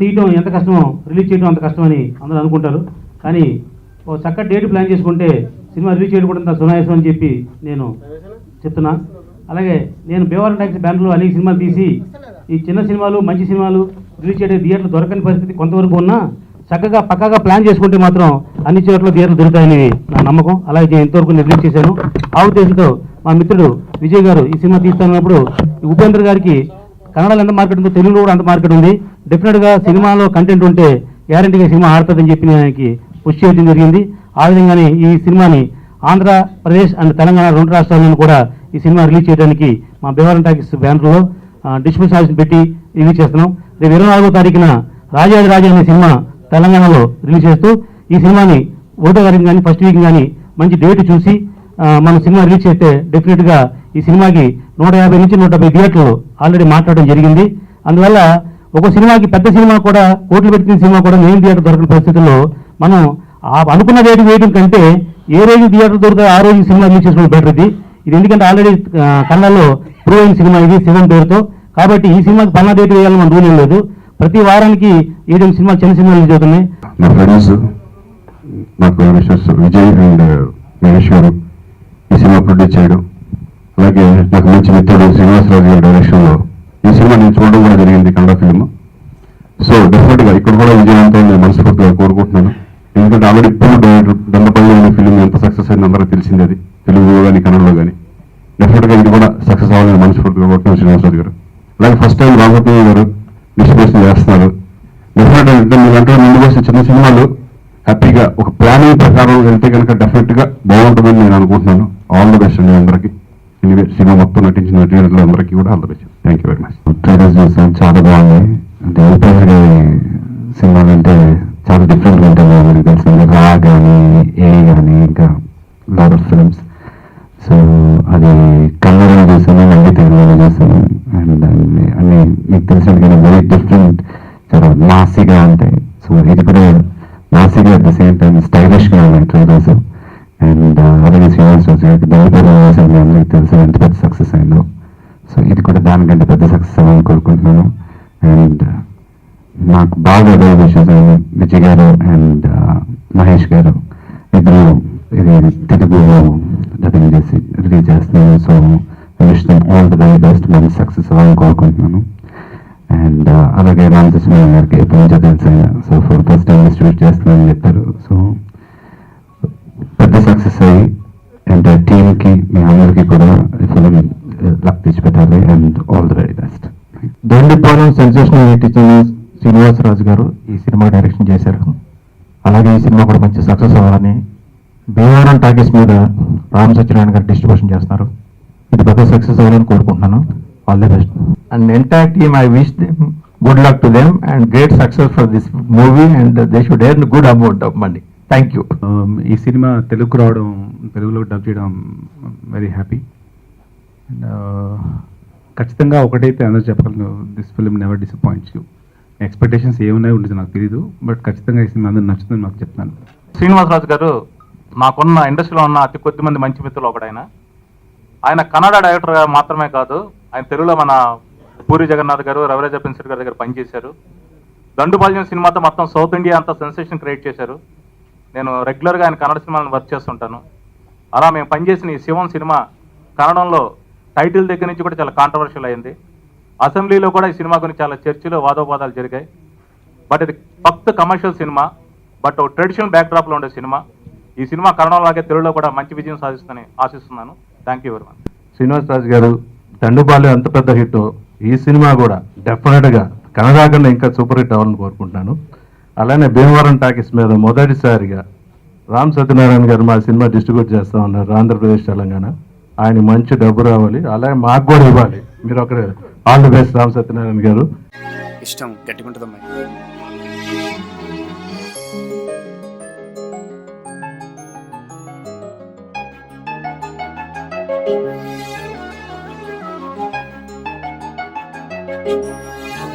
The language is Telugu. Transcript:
తీయటం ఎంత కష్టమో రిలీజ్ చేయడం అంత కష్టమని అందరూ అనుకుంటారు. కానీ ఓ చక్కటి డేట్ ప్లాన్ చేసుకుంటే సినిమా రిలీజ్ చేయడం కూడా సునాయాసం అని చెప్పి నేను చెప్తున్నా. అలాగే నేను బేవరం ట్యాక్సీ బ్యానర్లో అనేక సినిమాలు తీసి ఈ చిన్న సినిమాలు మంచి సినిమాలు రిలీజ్ చేయడం థియేటర్లు దొరకని పరిస్థితి కొంతవరకు ఉన్నా చక్కగా పక్కగా ప్లాన్ చేసుకుంటే మాత్రం అన్ని చోట్ల థియేటర్లు దొరుకుతాయని నా నమ్మకం. అలాగే నేను ఇంతవరకు నేను రిలీజ్ చేశాను. ఆ ఉద్దేశంతో మా మిత్రుడు విజయ్ గారు ఈ సినిమా తీస్తున్నప్పుడు ఉపేంద్ర గారికి కన్నడలో ఎంత మార్కెట్ ఉందో తెలుగులో కూడా అంత మార్కెట్ ఉంది. డెఫినెట్గా సినిమాలో కంటెంట్ ఉంటే గ్యారంటీగా సినిమా ఆడుతుందని చెప్పి నేను ఆయనకి పుష్ చేయడం జరిగింది. ఆ విధంగానే ఈ సినిమాని ఆంధ్రప్రదేశ్ అండ్ తెలంగాణ రెండు రాష్ట్రాలను కూడా ఈ సినిమా రిలీజ్ చేయడానికి మా బేవరం టాకీస్ బ్యానర్లో డిస్ట్రిబ్యూషన్ ఆఫీస్ పెట్టి రిలీజ్ చేస్తున్నాం. రేపు ఇరవై నాలుగో తారీఖున రాజాది రాజా అనే సినిమా తెలంగాణలో రిలీజ్ చేస్తూ ఈ సినిమాని ఓటో గారికి కానీ ఫస్ట్ వీక్ కానీ మంచి డేట్ చూసి మనం మన సినిమా రిలీజ్ చేస్తే డెఫినెట్గా ఈ సినిమాకి నూట యాభై నుంచి నూట డెబ్బై థియేటర్లు ఆల్రెడీ మాట్లాడడం జరిగింది. అందువల్ల ఒక సినిమాకి పెద్ద సినిమా కూడా కోట్లు పెట్టిన సినిమా కూడా మెయిన్ థియేటర్ దొరకని పరిస్థితుల్లో మనం ఆ అనుకున్న రేటు వేయడం కంటే ఏ రోజు థియేటర్ దొరుకుతుందో ఆ రోజు సినిమా రిలీజ్ చేసుకోవడం బెటర్ ఇది. ఇది ఎందుకంటే ఆల్రెడీ కన్నడలో ప్రూవ్ అయిన సినిమా ఇది శివం పేరుతో. కాబట్టి ఈ సినిమాకి పన్నా డేట్ వేయాలని మన రూల్ ఏం లేదు. ప్రతి వారానికి ఏడెనిమిది సినిమా చిన్న సినిమా రిలీజ్ అవుతున్నాయి. నా ఫ్రెండ్స్ నాకు విజయ్ అండ్ మహేష్ గారు ఈ సినిమా ప్రొడ్యూస్ చేయడం. అలాగే నాకు మంచి మిత్రుడు శ్రీనివాసరాజు గారి డైరెక్షన్లో ఎంత అందరికీ తెలిసింది అది. తెలుగులో కానీ కన్నడలో కానీ డెఫినెట్గా ఇది కూడా సక్సెస్ అవ్వాలని మనస్ఫూర్తిగా కొట్టిన శ్రీనివాసరావు గారు. అలాగే ఫస్ట్ టైం రామకృష్ణ గారు డిస్ట్రిబ్యూషన్ చేస్తున్నారు. డెఫినెట్గా అంటే ముందుకు అంటే ముందు చిన్న సినిమాలు హ్యాపీగా ఒక ప్లానింగ్ ప్రకారం వెళ్తే కనుక డెఫినెట్గా బాగుంటుందని నేను అనుకుంటున్నాను. ఆల్ ద బెస్ట్ అండి అందరికీ. ఎనివే సినిమా మొత్తం నటించిన నటీనటులు అందరికీ కూడా all the best thank you very much చాలా బాగుంది. అంటే స్టైలిష్గా ఉన్నాయి ట్రైలర్స్ అండ్ అలాగే శ్రీనివాస్ రాజు గారికి దళిపేరు మీ అందరికీ తెలుసు ఎంత పెద్ద సక్సెస్ అయిందో సో ఇది కూడా దానికంటే పెద్ద సక్సెస్ అవ్వాలని కోరుకుంటున్నాను. అండ్ uh, నాకు బాగా అదే విషయం విజయ్ గారు అండ్ uh, మహేష్ గారు. ఇద్దరు ఇది తెలుగులో డబ్బింగ్ చేసి రిలీజ్ చేస్తున్నాను so wish all the very best మంచి సక్సెస్ అవ్వాలని కోరుకుంటున్నాను. అండ్ uh, అలాగే రామకృష్ణ గారికి ఎప్పటి నుంచో తెలుసు so for first time distribute చేస్తున్నానని చెప్పారు. దొండిపాలెం సెన్సేషనల్ హిట్ ఇచ్చిన శ్రీనివాసరాజు గారు ఈ సినిమా డైరెక్షన్ చేశారు. అలాగే ఈ సినిమా కూడా మంచి సక్సెస్ అవ్వాలని భీమవరం టాకీస్ మీద రామ్ సత్యనారాయణ గారు డిస్ట్రిబ్యూషన్ చేస్తున్నారు. ఇది పెద్ద సక్సెస్ అవ్వాలని కోరుకుంటున్నాను. All the best entire team i wish them good luck to them and great success for this movie and they should earn good amount of money. Thank you. Um, ఈ సినిమా తెలుగుకు రావడం తెలుగులో డబ్ చేయడం వెరీ హ్యాపీ అండ్ ఖచ్చితంగా ఒకటైతే అందరూ చెప్పగలను this film never disappoints you expectations ఏమున్నాయో ఉండదు నాకు తెలియదు బట్ ఖచ్చితంగా ఈ సినిమా అందరూ నచ్చుతుంది నాకు చెప్తాను. శ్రీనివాసరాజు గారు నాకున్న ఇండస్ట్రీలో ఉన్న అతి కొద్ది మంది మంచి మిత్రులు ఒకడైన. ఆయన కన్నడ డైరెక్టర్ మాత్రమే కాదు ఆయన తెలుగులో మన పూరి జగన్నాథ్ గారు రవిరాజ పెన్సిల్ గారి దగ్గర పనిచేశారు. దండుపాల్యం సినిమాతో మొత్తం సౌత్ ఇండియా అంతా సెన్సేషన్ క్రియేట్ చేశారు. నేను రెగ్యులర్గా ఆయన కన్నడ సినిమాలను వర్క్ చేస్తుంటాను. అలా మేము పనిచేసిన ఈ శివం సినిమా కన్నడంలో టైటిల్ దగ్గర నుంచి కూడా చాలా కాంట్రవర్షియల్ అయింది. అసెంబ్లీలో కూడా ఈ సినిమా గురించి చాలా చర్చలు వాదోపాదాలు జరిగాయి. బట్ ఇది ఫక్త్ కమర్షియల్ సినిమా బట్ ట్రెడిషనల్ బ్యాక్డ్రాప్లో ఉండే సినిమా. ఈ సినిమా కన్నడంలాగే తెలుగులో కూడా మంచి విజయం సాధిస్తుందని ఆశిస్తున్నాను. Thank you very much Srinivasaraju garu Dandupalem ఎంత పెద్ద హిట్. ఈ సినిమా కూడా డెఫినెట్గా కన్నడ కన్నా ఇంకా సూపర్ హిట్ అవ్వాలని కోరుకుంటున్నాను. అలానే భీమవరం టాకీస్ మీద మొదటిసారిగా రామ్ సత్యనారాయణ గారు మా సినిమా డిస్ట్రిబ్యూట్ చేస్తా ఉన్నారు ఆంధ్రప్రదేశ్ తెలంగాణ. ఆయన మంచి డబ్బు రావాలి. అలాగే మాకు కూడా ఇవ్వాలి. మీరు ఒకరే all the best Ram Satyanarayana garu. ఇష్టం గట్టిగుంటుందమ్మా.